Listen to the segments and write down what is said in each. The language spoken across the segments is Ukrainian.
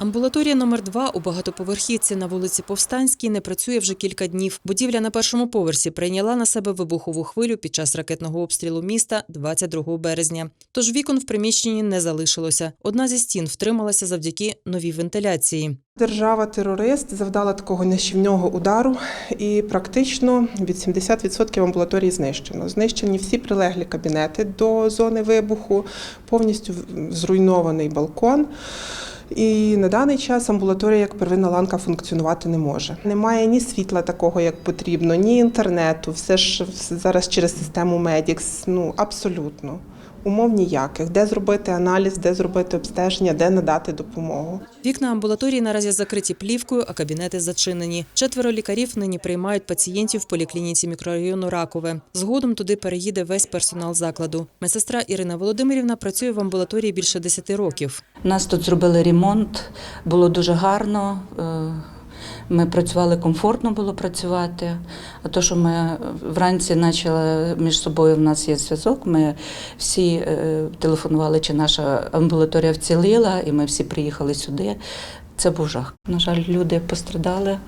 Амбулаторія номер 2 у багатоповерхівці на вулиці Повстанській не працює вже кілька днів. Будівля на першому поверсі прийняла на себе вибухову хвилю під час ракетного обстрілу міста 22 березня. Тож вікон в приміщенні не залишилося. Одна зі стін втрималася завдяки новій вентиляції. Держава-терорист завдала такого нищівного удару, і практично від 70% амбулаторії знищено. Знищені всі прилеглі кабінети до зони вибуху, повністю зруйнований балкон. І на даний час амбулаторія як первинна ланка функціонувати не може. Немає ні світла такого, як потрібно, ні інтернету. Все ж зараз через систему Медікс. Ну абсолютно умов ніяких. Де зробити аналіз, де зробити обстеження, де надати допомогу. Вікна амбулаторії наразі закриті плівкою, а кабінети зачинені. Четверо лікарів нині приймають пацієнтів в поліклініці мікрорайону Ракове. Згодом туди переїде весь персонал закладу. Медсестра Ірина Володимирівна працює в амбулаторії більше 10 років. У Нас тут зробили ремонт, було дуже гарно. Ми працювали комфортно було працювати. А то, що ми вранці почали між собою, в нас є зв'язок. Ми всі е, телефонували, чи наша амбулаторія вціліла, і ми всі приїхали сюди. Це був жах. На жаль, люди пострадали,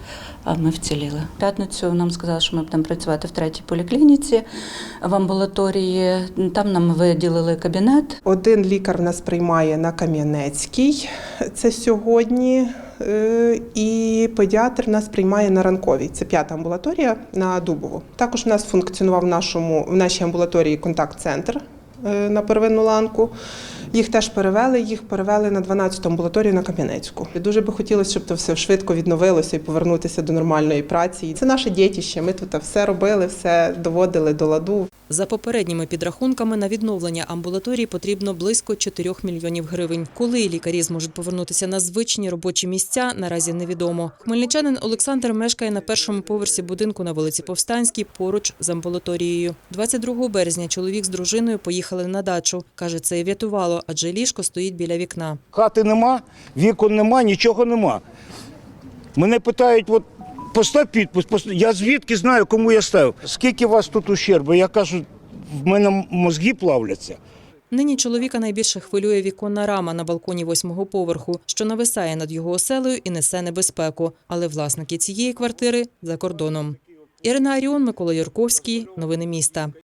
а ми вціліли. В п'ятницю нам сказали, що ми будемо працювати в третій поліклініці в амбулаторії. Там нам виділили кабінет. Один лікар нас приймає на Кам'янецькій, це сьогодні. Е, І педіатр нас приймає на ранковій. Це п'ята амбулаторія на Дубову. Також у нас функціонував в нашому в нашій амбулаторії контакт-центр на первинну ланку. Їх теж перевели. Їх перевели на 12-ту амбулаторію на Кам'янецьку. Дуже би хотілося, щоб це все швидко відновилося і повернутися до нормальної праці. Це наше дітище. Ми тут все робили, все доводили до ладу. За попередніми підрахунками на відновлення амбулаторії потрібно близько 4 мільйонів гривень. Коли лікарі зможуть повернутися на звичні робочі місця, наразі невідомо. Хмельничанин Олександр мешкає на першому поверсі будинку на вулиці Повстанській поруч з амбулаторією. 22 березня чоловік з дружиною поїхали на дачу. Каже, це і врятувало, адже ліжко стоїть біля вікна. Хати нема, вікон нема, нічого нема. Мене питають, от постав підпис, постав. я звідки знаю, кому я ставив. Скільки у вас тут ущербу? Я кажу, в мене мозги плавляться. Нині чоловіка найбільше хвилює віконна рама на балконі восьмого поверху, що нависає над його оселею і несе небезпеку. Але власники цієї квартири за кордоном. Ірина Аріон, Микола Юрковський. Новини міста.